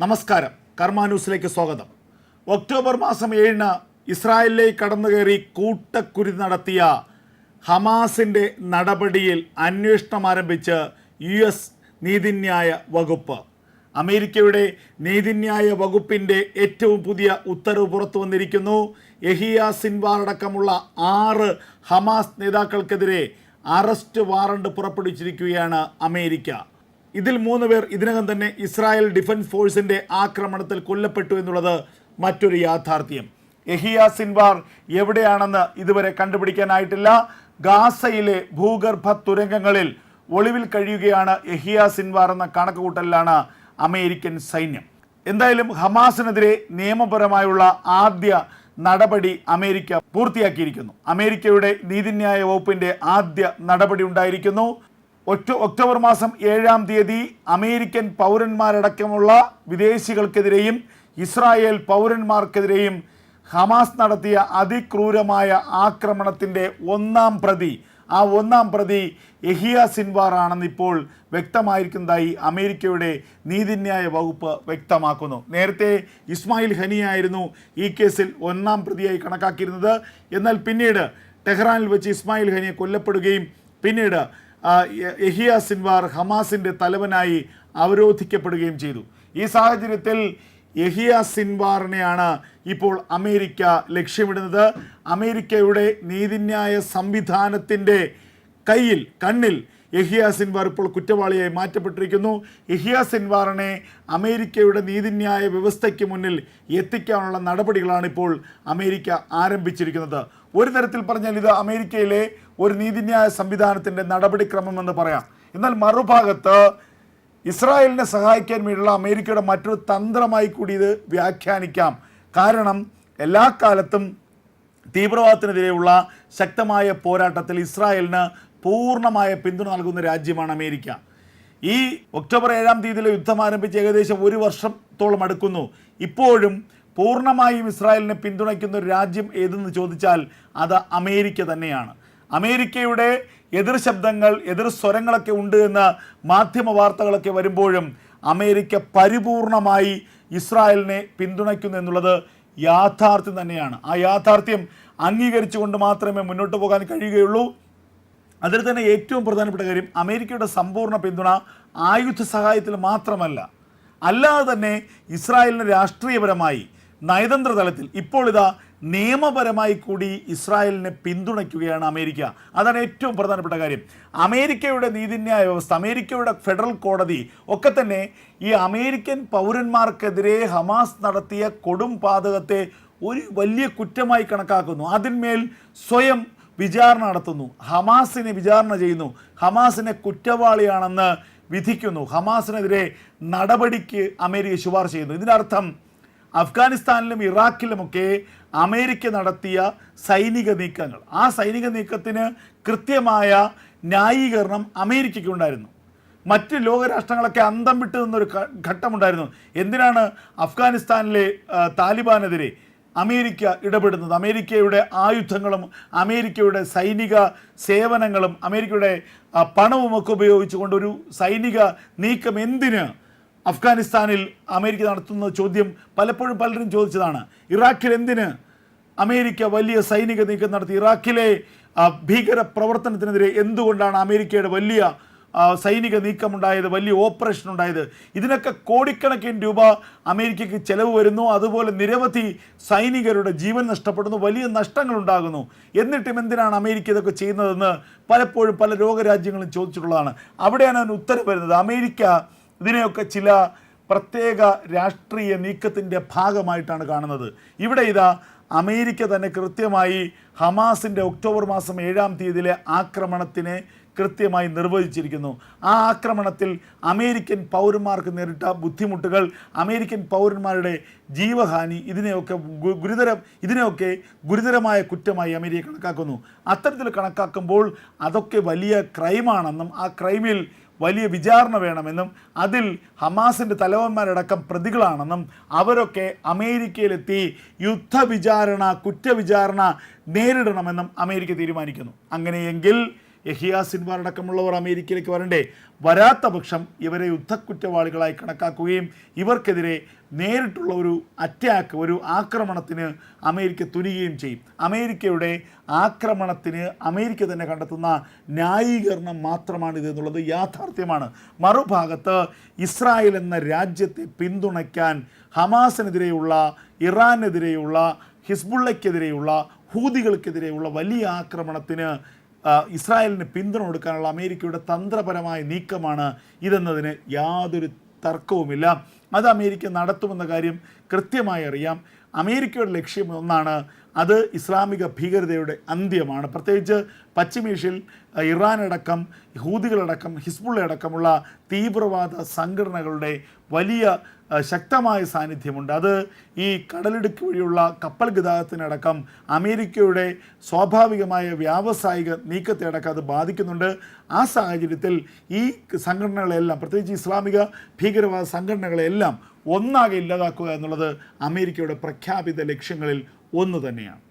നമസ്കാരം. കർമാന്യൂസിലേക്ക് സ്വാഗതം. ഒക്ടോബർ മാസം ഏഴിന് ഇസ്രായേലിലേക്ക് കടന്നു കയറി കൂട്ടക്കുരി നടത്തിയ ഹമാസിന്റെ നടപടിയിൽ അന്വേഷണം ആരംഭിച്ച് യു എസ് നീതിന്യായ വകുപ്പ്. അമേരിക്കയുടെ നീതിന്യായ വകുപ്പിന്റെ ഏറ്റവും പുതിയ ഉത്തരവ് പുറത്തു വന്നിരിക്കുന്നു. എഹിയ സിൻവാർ അടക്കമുള്ള ആറ് ഹമാസ് നേതാക്കൾക്കെതിരെ അറസ്റ്റ് വാറണ്ട് പുറപ്പെടുവിച്ചിരിക്കുകയാണ് അമേരിക്ക. ഇതിൽ മൂന്ന് പേർ ഇതിനകം തന്നെ ഇസ്രായേൽ ഡിഫൻസ് ഫോഴ്സിന്റെ ആക്രമണത്തിൽ കൊല്ലപ്പെട്ടു എന്നുള്ളത് മറ്റൊരു യാഥാർത്ഥ്യം. എഹിയ സിൻവാർ എവിടെയാണെന്ന് ഇതുവരെ കണ്ടുപിടിക്കാനായിട്ടില്ല. ഗാസയിലെ ഭൂഗർഭ തുരങ്കങ്ങളിൽ ഒളിവിൽ കഴിയുകയാണ് എഹിയ സിൻവാർ എന്ന കണക്കുകൂട്ടലിലാണ് അമേരിക്കൻ സൈന്യം. എന്തായാലും ഹമാസിനെതിരെ നിയമപരമായുള്ള ആദ്യ നടപടി അമേരിക്ക പൂർത്തിയാക്കിയിരിക്കുന്നു. അമേരിക്കയുടെ നീതിന്യായ വകുപ്പിന്റെ ആദ്യ നടപടി ഉണ്ടായിരിക്കുന്നു. ഒക്ടോ ഒക്ടോബർ മാസം ഏഴാം തീയതി അമേരിക്കൻ പൗരന്മാരടക്കമുള്ള വിദേശികൾക്കെതിരെയും ഇസ്രായേൽ പൗരന്മാർക്കെതിരെയും ഹമാസ് നടത്തിയ അതിക്രൂരമായ ആക്രമണത്തിന്റെ ഒന്നാം പ്രതി ആ ഒന്നാം പ്രതി എഹിയ സിൻവാർ ആണെന്ന് ഇപ്പോൾ വ്യക്തമായിരിക്കുന്നതായി അമേരിക്കയുടെ നീതിന്യായ വകുപ്പ് വ്യക്തമാക്കുന്നു. നേരത്തെ ഇസ്മായിൽ ഹനിയായിരുന്നു ഈ കേസിൽ ഒന്നാം പ്രതിയായി കണക്കാക്കിയിരുന്നത്. എന്നാൽ പിന്നീട് ടെഹ്റാനിൽ വെച്ച് ഇസ്മായിൽ ഹനിയെ കൊല്ലപ്പെടുകയും പിന്നീട് യഹിയ സിൻവാർ ഹമാസിന്റെ തലവനായി അവരോധിക്കപ്പെടുകയും ചെയ്തു. ഈ സാഹചര്യത്തിൽ യഹിയ സിൻവാറിനെയാണ് ഇപ്പോൾ അമേരിക്ക ലക്ഷ്യമിടുന്നത്. അമേരിക്കയുടെ നീതിന്യായ സംവിധാനത്തിന്റെ കയ്യിൽ കണ്ണിൽ യഹിയ സിൻവാർ ഇപ്പോൾ കുറ്റവാളിയായി മാറ്റപ്പെട്ടിരിക്കുന്നു. യഹിയ സിൻവാറിനെ അമേരിക്കയുടെ നീതിന്യായ വ്യവസ്ഥയ്ക്ക് മുന്നിൽ എത്തിക്കാനുള്ള നടപടികളാണ് ഇപ്പോൾ അമേരിക്ക ആരംഭിച്ചിരിക്കുന്നത്. ഒരു തരത്തിൽ പറഞ്ഞാൽ ഇത് അമേരിക്കയിലെ ഒരു നീതിന്യായ സംവിധാനത്തിന്റെ നടപടിക്രമം എന്ന് പറയാം. എന്നാൽ മറുഭാഗത്ത് ഇസ്രായേലിനെ സഹായിക്കാൻ വേണ്ടിയുള്ള അമേരിക്കയുടെ മറ്റൊരു തന്ത്രമായി കൂടി ഇത് വ്യാഖ്യാനിക്കാം. കാരണം എല്ലാ കാലത്തും തീവ്രവാദത്തിനെതിരെയുള്ള ശക്തമായ പോരാട്ടത്തിൽ ഇസ്രായേലിന് പൂർണമായ പിന്തുണ നൽകുന്ന രാജ്യമാണ് അമേരിക്ക. ഈ ഒക്ടോബർ ഏഴാം തീയതിയിലെ യുദ്ധം ആരംഭിച്ച് ഏകദേശം ഒരു വർഷത്തോളം അടുക്കുന്നു. ഇപ്പോഴും പൂർണമായും ഇസ്രായേലിനെ പിന്തുണയ്ക്കുന്ന ഒരു രാജ്യം ഏതെന്ന് ചോദിച്ചാൽ അത് അമേരിക്ക തന്നെയാണ്. അമേരിക്കയുടെ എതിർ ശബ്ദങ്ങൾ എതിർ സ്വരങ്ങളൊക്കെ ഉണ്ട് എന്ന് മാധ്യമ വാർത്തകളൊക്കെ വരുമ്പോഴും അമേരിക്ക പരിപൂർണമായി ഇസ്രായേലിനെ പിന്തുണയ്ക്കുന്നു എന്നുള്ളത് യാഥാർത്ഥ്യം തന്നെയാണ്. ആ യാഥാർത്ഥ്യം അംഗീകരിച്ചുകൊണ്ട് മാത്രമേ മുന്നോട്ട് പോകാൻ കഴിയുകയുള്ളൂ. അതിൽ തന്നെ ഏറ്റവും പ്രധാനപ്പെട്ട കാര്യം അമേരിക്കയുടെ സമ്പൂർണ പിന്തുണ ആയുധ സഹായത്തിൽ മാത്രമല്ല അല്ലാതെ തന്നെ ഇസ്രായേലിന് രാഷ്ട്രീയപരമായി നയതന്ത്ര തലത്തിൽ ഇപ്പോൾ ഇതാ നിയമപരമായി കൂടി ഇസ്രായേലിനെ പിന്തുണയ്ക്കുകയാണ് അമേരിക്ക. അതാണ് ഏറ്റവും പ്രധാനപ്പെട്ട കാര്യം. അമേരിക്കയുടെ നീതിന്യായ വ്യവസ്ഥ അമേരിക്കയുടെ ഫെഡറൽ കോടതി ഒക്കെ തന്നെ ഈ അമേരിക്കൻ പൗരന്മാർക്കെതിരെ ഹമാസ് നടത്തിയ കൊടും പാതകത്തെ ഒരു വലിയ കുറ്റമായി കണക്കാക്കുന്നു. അതിന്മേൽ സ്വയം വിചാരണ നടത്തുന്നു. ഹമാസിനെ വിചാരണ ചെയ്യുന്നു. ഹമാസിനെ കുറ്റവാളിയാണെന്ന് വിധിക്കുന്നു. ഹമാസിനെതിരെ നടപടിക്ക് അമേരിക്ക ശുപാർശ ചെയ്യുന്നു. ഇതിനർത്ഥം അഫ്ഗാനിസ്ഥാനിലും ഇറാഖിലുമൊക്കെ അമേരിക്ക നടത്തിയ സൈനിക നീക്കങ്ങൾ. ആ സൈനിക നീക്കത്തിന് കൃത്യമായ ന്യായീകരണം അമേരിക്കയ്ക്കുണ്ടായിരുന്നു. മറ്റ് ലോകരാഷ്ട്രങ്ങളൊക്കെ അന്തം വിട്ട് നിന്നൊരു ഘട്ടമുണ്ടായിരുന്നു. എന്തിനാണ് അഫ്ഗാനിസ്ഥാനിലെ താലിബാനെതിരെ അമേരിക്ക ഇടപെടുന്നത്? അമേരിക്കയുടെ ആയുധങ്ങളും അമേരിക്കയുടെ സൈനിക സേവനങ്ങളും അമേരിക്കയുടെ പണവും പണവുമൊക്കെ ഉപയോഗിച്ചുകൊണ്ട് ഒരു സൈനിക നീക്കം എന്തിന് അഫ്ഗാനിസ്ഥാനിൽ അമേരിക്ക നടത്തുന്ന ചോദ്യം പലപ്പോഴും പലരും ചോദിച്ചതാണ്. ഇറാഖിൽ എന്തിന് അമേരിക്ക വലിയ സൈനിക നീക്കം നടത്തി. ഇറാഖിലെ ഭീകര പ്രവർത്തനത്തിനെതിരെ എന്തുകൊണ്ടാണ് അമേരിക്കയുടെ വലിയ സൈനിക നീക്കമുണ്ടായത് വലിയ ഓപ്പറേഷൻ ഉണ്ടായത്? ഇതിനൊക്കെ കോടിക്കണക്കിന് രൂപ അമേരിക്കയ്ക്ക് ചെലവ് വരുന്നു. അതുപോലെ നിരവധി സൈനികരുടെ ജീവൻ നഷ്ടപ്പെടുന്നു. വലിയ നഷ്ടങ്ങൾ ഉണ്ടാകുന്നു എന്നിട്ടും എന്തിനാണ് അമേരിക്ക ഇതൊക്കെ ചെയ്യുന്നതെന്ന് പലപ്പോഴും പല ലോകരാജ്യങ്ങളും ചോദിച്ചിട്ടുള്ളതാണ്. അവിടെയാണ് അതിന് ഉത്തരം വരുന്നത്. അമേരിക്ക ഇതിനെയൊക്കെ ചില പ്രത്യേക രാഷ്ട്രീയ നീക്കത്തിന്റെ ഭാഗമായിട്ടാണ് കാണുന്നത്. ഇവിടെ ഇതാ അമേരിക്ക തന്നെ കൃത്യമായി ഹമാസിന്റെ ഒക്ടോബർ മാസം ഏഴാം തീയതിയിലെ ആക്രമണത്തിനെ കൃത്യമായി നിർവചിച്ചിരിക്കുന്നു ആ ആക്രമണത്തിൽ അമേരിക്കൻ പൗരന്മാർക്ക് നേരിട്ട ബുദ്ധിമുട്ടുകൾ അമേരിക്കൻ പൗരന്മാരുടെ ജീവഹാനി ഇതിനെയൊക്കെ ഗുരുതര ഇതിനെയൊക്കെ ഗുരുതരമായ കുറ്റമായി അമേരിക്ക കണക്കാക്കുന്നു. അത്തരത്തിൽ കണക്കാക്കുമ്പോൾ അതൊക്കെ വലിയ ക്രൈമാണെന്നും ആ ക്രൈമിൽ വലിയ വിചാരണ വേണമെന്നും അതിൽ ഹമാസിന്റെ തലവന്മാരടക്കം പ്രതികളാണെന്നും അവരൊക്കെ അമേരിക്കയിലെത്തി യുദ്ധവിചാരണ കുറ്റവിചാരണ നേരിടണമെന്നും അമേരിക്ക തീരുമാനിക്കുന്നു. അങ്ങനെയെങ്കിൽ യഹിയ അമേരിക്കയിലേക്ക് വരണ്ടേ? വരാത്ത പക്ഷം ഇവരെ യുദ്ധക്കുറ്റവാളികളായി കണക്കാക്കുകയും ഇവർക്കെതിരെ നേരിട്ടുള്ള ഒരു അറ്റാക്ക് ഒരു ആക്രമണത്തിന് അമേരിക്ക തുനിയുകയും ചെയ്യും. അമേരിക്കയുടെ ആക്രമണത്തിന് അമേരിക്ക തന്നെ കണ്ടെത്തുന്ന ന്യായീകരണം മാത്രമാണ് ഇത് എന്നുള്ളത് യാഥാർത്ഥ്യമാണ്. മറുഭാഗത്ത് ഇസ്രായേൽ എന്ന രാജ്യത്തെ പിന്തുണയ്ക്കാൻ ഹമാസിനെതിരെയുള്ള ഇറാനെതിരെയുള്ള ഹിസ്ബുള്ളയ്ക്കെതിരെയുള്ള ഹൂതികൾക്കെതിരെയുള്ള വലിയ ആക്രമണത്തിന് ഇസ്രായേലിന് പിന്തുണ കൊടുക്കാനുള്ള അമേരിക്കയുടെ തന്ത്രപരമായ നീക്കമാണ് ഇതെന്നതിന് യാതൊരു തർക്കവുമില്ല. അത് അമേരിക്ക നടത്തുമെന്ന കാര്യം കൃത്യമായി അറിയാം. അമേരിക്കയുടെ ലക്ഷ്യം ഒന്നാണ് അത് ഇസ്ലാമിക ഭീകരതയുടെ അന്ത്യമാണ്. പ്രത്യേകിച്ച് പശ്ചിമേഷ്യയിൽ ഇറാനടക്കം ഹൂതികളടക്കം ഹിസ്ബുള്ള അടക്കമുള്ള തീവ്രവാദ സംഘടനകളുടെ വലിയ ശക്തമായ സാന്നിധ്യമുണ്ട്. അത് ഈ കടലിടുക്ക് വഴിയുള്ള കപ്പൽ ഗതാഗതത്തിനടക്കം അമേരിക്കയുടെ സ്വാഭാവികമായ വ്യാവസായിക നീക്കത്തെ അടക്കം അത് ബാധിക്കുന്നുണ്ട്. ആ സാഹചര്യത്തിൽ ഈ സംഘടനകളെല്ലാം പ്രത്യേകിച്ച് ഇസ്ലാമിക ഭീകരവാദ സംഘടനകളെല്ലാം ഒന്നാകെ ഇല്ലാതാക്കുക എന്നുള്ളത് അമേരിക്കയുടെ പ്രഖ്യാപിത ലക്ഷ്യങ്ങളിൽ ഒന്ന് തന്നെയാണ്.